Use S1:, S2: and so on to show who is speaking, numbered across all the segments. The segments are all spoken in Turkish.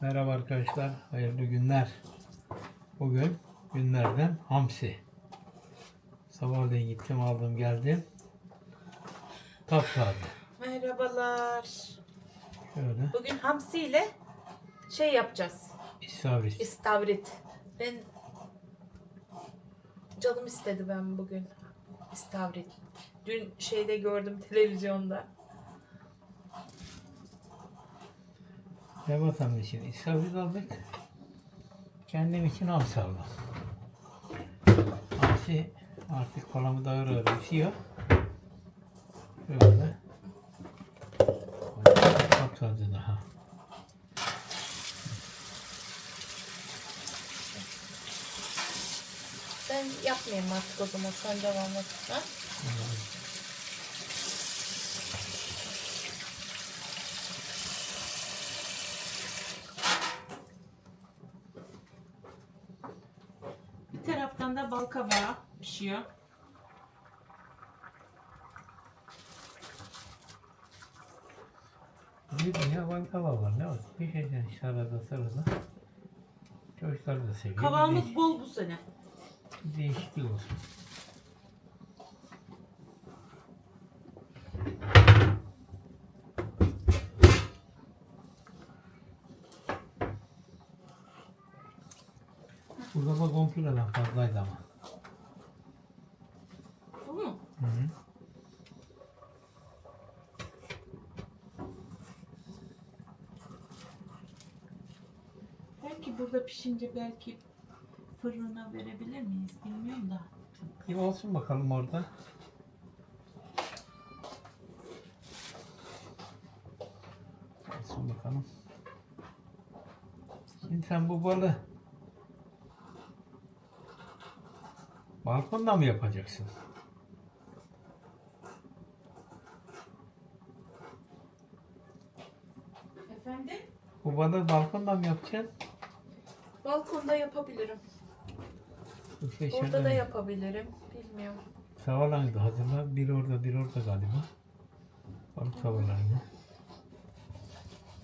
S1: Merhaba arkadaşlar, hayırlı günler. Bugün günlerden hamsi. Sabahleyin gittim aldım geldim. Taptaze.
S2: Merhabalar.
S1: Şöyle
S2: Bugün hamsi ile şey yapacağız.
S1: istavrit.
S2: İstavrit. Ben canım istedi ben bugün istavrit. Dün şeyde gördüm televizyonda.
S1: Ve vatandaş için istavrit aldık. Kendim için hamsi aldım. Hamsi artık kolamı ağır ağır pişiyor. Şöyle. Taptaze daha.
S2: Ben yapmayayım artık o zaman sen devam et. Ha? Bir taraftan da bal kabağı pişiyor.
S1: Bir dünya baklava var ne var? Bir şeyden işte arada sırada. Çocuklar da seviyor. Bir değiş-
S2: bol bu sene.
S1: değişiklik olsun. Burada bak 10 kilodan fazlaydı ama. Hı hı.
S2: Belki burada pişince belki fırına verebilir miyiz bilmiyorum da.
S1: Bir olsun bakalım orada. Olsun bakalım. Şimdi sen bu balı balkonda mı yapacaksın? Bu balı balkonda mı yapacaksın?
S2: Balkonda yapabilirim. Orada da yapabilirim. Bilmiyorum.
S1: Tavalarını da hazırla. Bir orada bir orada galiba. Balık tavalarını.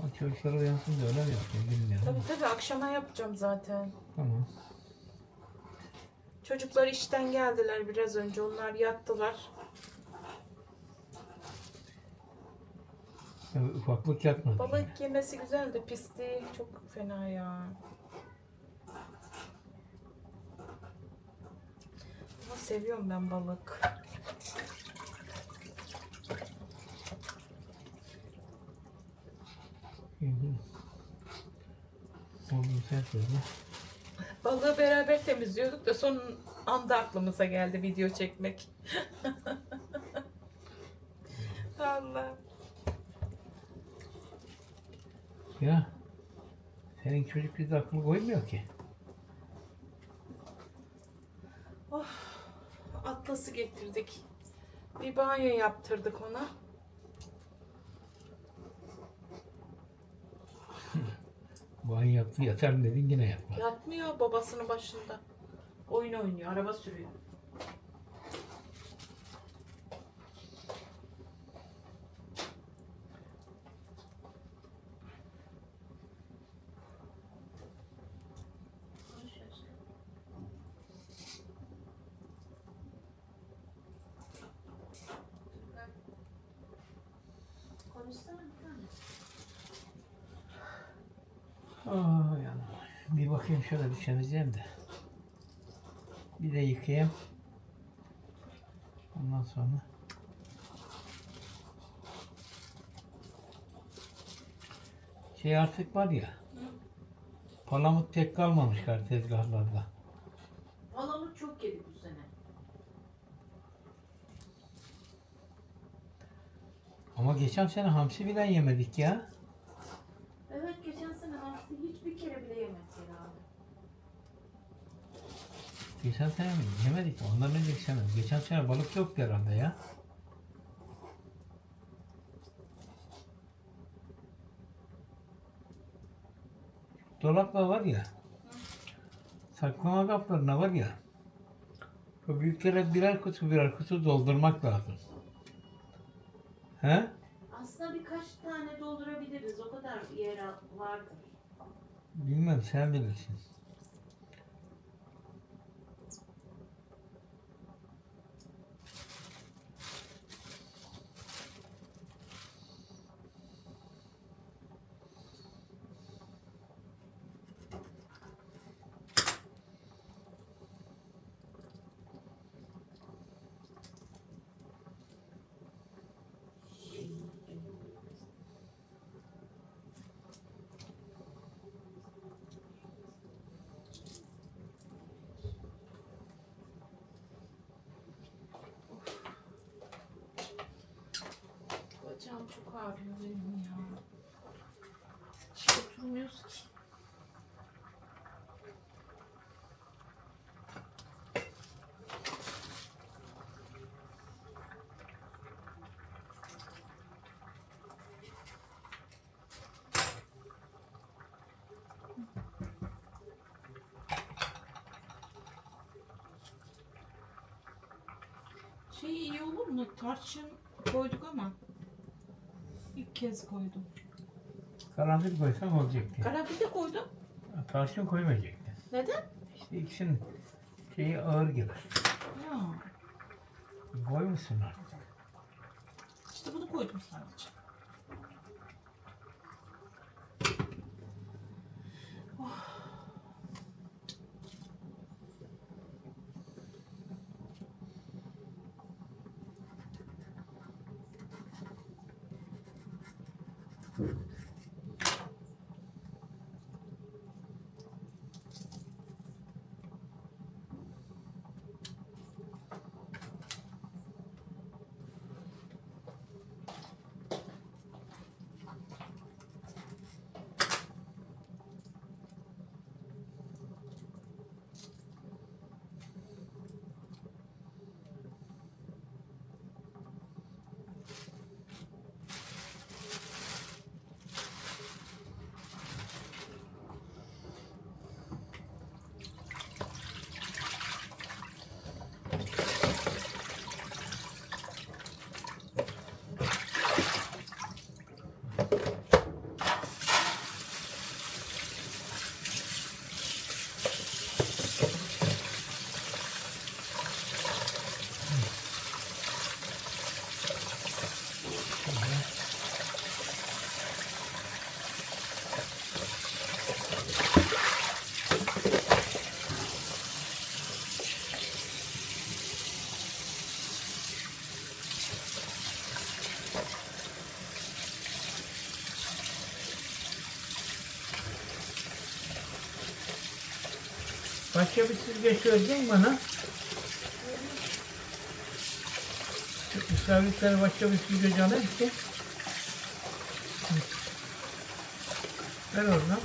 S1: O çocuklar uyansın da öyle mi yapayım bilmiyorum.
S2: Tabii tabii akşama yapacağım zaten.
S1: Tamam.
S2: Çocuklar işten geldiler biraz önce. Onlar yattılar.
S1: Ya, ufaklık yatmadı.
S2: Balık yemesi güzel de pisliği çok fena ya. Ama seviyorum ben balık.
S1: Sen söyle.
S2: Balığı beraber temizliyorduk da son anda aklımıza geldi video çekmek.
S1: Ya senin çocuk bize akıl koymuyor ki.
S2: Atlası getirdik. Bir banyo yaptırdık ona.
S1: Banyo yaptı yatar dedin yine yapma.
S2: Yatmıyor babasının başında. Oyun oynuyor, araba sürüyor.
S1: Aa, yani. Bir bakayım şöyle bir temizleyeyim de. Bir de yıkayayım. Ondan sonra. Şey artık var ya. Palamut tek kalmamış kar tezgahlarda.
S2: Palamut çok yedi bu sene.
S1: Ama geçen sene hamsi bile yemedik ya.
S2: Evet geçen sene hamsi hiçbir kere bile yemedik herhalde.
S1: Geçen sene mi? Yemedik mi? Ondan önceki sene. Geçen sene balık yoktu herhalde ya. Dolapta var ya. Saklama kaplarına var ya. O büyüklere birer kutu birer kutu doldurmak lazım. He?
S2: Aslında birkaç tane doldurabiliriz. O kadar yer vardır.
S1: Bilmem sen bilirsin.
S2: Çok ağrıyor benim ya. Hiç oturmuyoruz ki. Şey iyi olur mu? Tarçın koyduk ama kez koydum.
S1: Karanfil koysan olacaktı.
S2: Karanfil de koydum.
S1: Tarçın koymayacaktın.
S2: Neden?
S1: İşte ikisinin şeyi ağır gelir.
S2: Ya,
S1: Koymuşsun artık.
S2: işte bunu koydum sadece.
S1: Başka bir süzgeç vereceksin bana. Şu misafirler başka bir süzgeç alayım ki. Ver oradan.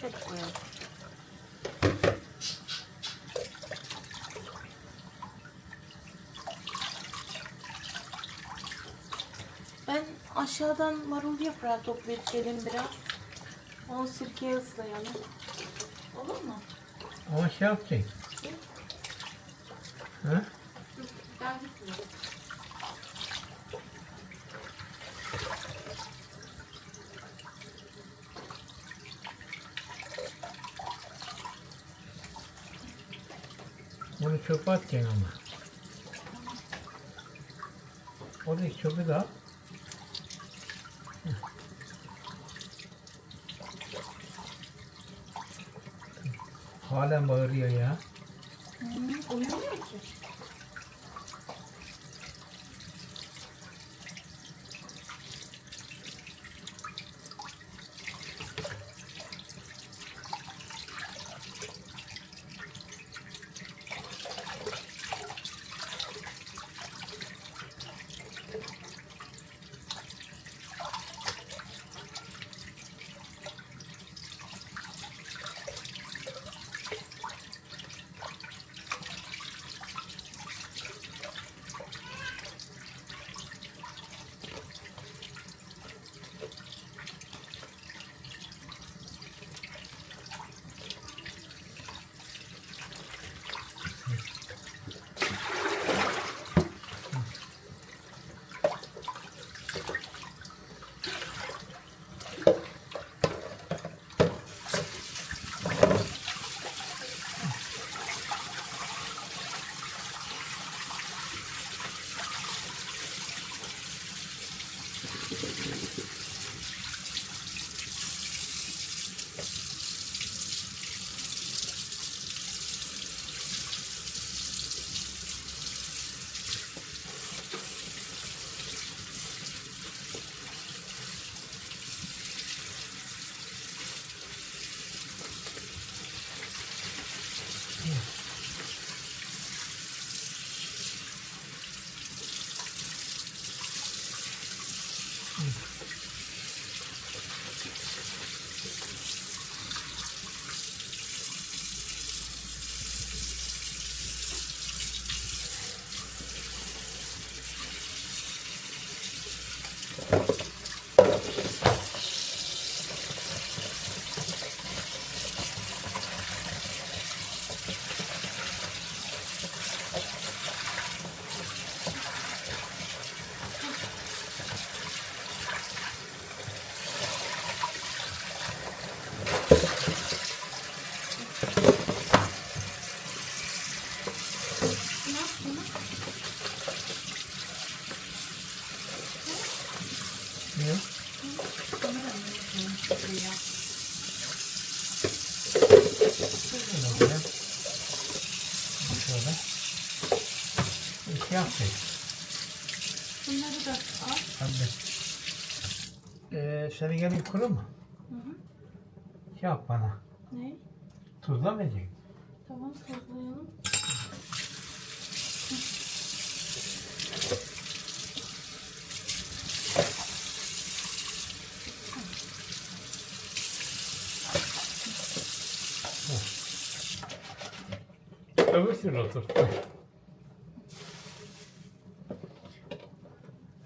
S2: Şöyle koyalım. Ben aşağıdan marul yaprağı toplayıp gelin biraz. Onu sirkeye ıslayalım. Olur mu?
S1: Ama şey yapacaksın. Ha?
S2: Ben gitmiyorum.
S1: Bunu çöpe atacaksın ama. Oradaki çöpü de al. Halen bağırıyor ya.
S2: Hı, uyumuyor ki.
S1: Şöyle. Şöyle. İki yaptık.
S2: Bunları da al.
S1: Hadi. Ee, senin yerin kuru mu?
S2: Hı hı.
S1: Yap bana.
S2: Ne?
S1: Tuzlamayacak.
S2: Tamam tozlayalım.
S1: Öbür türlü otur.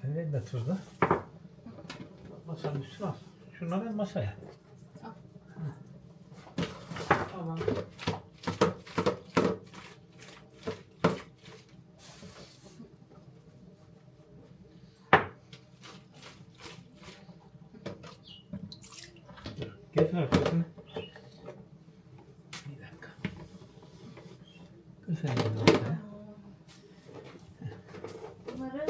S1: Elini de tuzla. Masanın üstüne al. Şunları masaya.
S2: Tamam.
S1: Getir arkasını. Bir dakika. Kız elini de ortaya.
S2: Bunları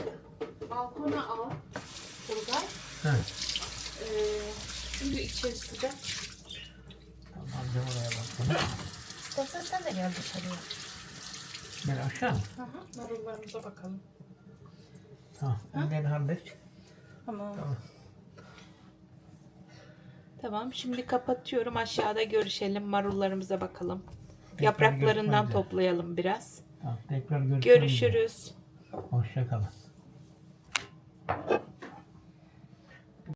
S2: balkona al. Turgay.
S1: Ha.
S2: Ee, şimdi içerisi de.
S1: Tamam ben oraya bakalım.
S2: İstersen sen de gel dışarıya.
S1: Ben aşağı mı?
S2: Hı hı. Marullarımıza bakalım.
S1: Tamam. Ellerini hallet.
S2: Tamam.
S1: Tamam.
S2: Tamam şimdi kapatıyorum aşağıda görüşelim marullarımıza bakalım.
S1: Tekrar
S2: Yapraklarından
S1: görüşmek üzere.
S2: toplayalım biraz.
S1: Tamam. Tekrar görüşmek üzere.
S2: Görüşürüz.
S1: Hoşça kalın.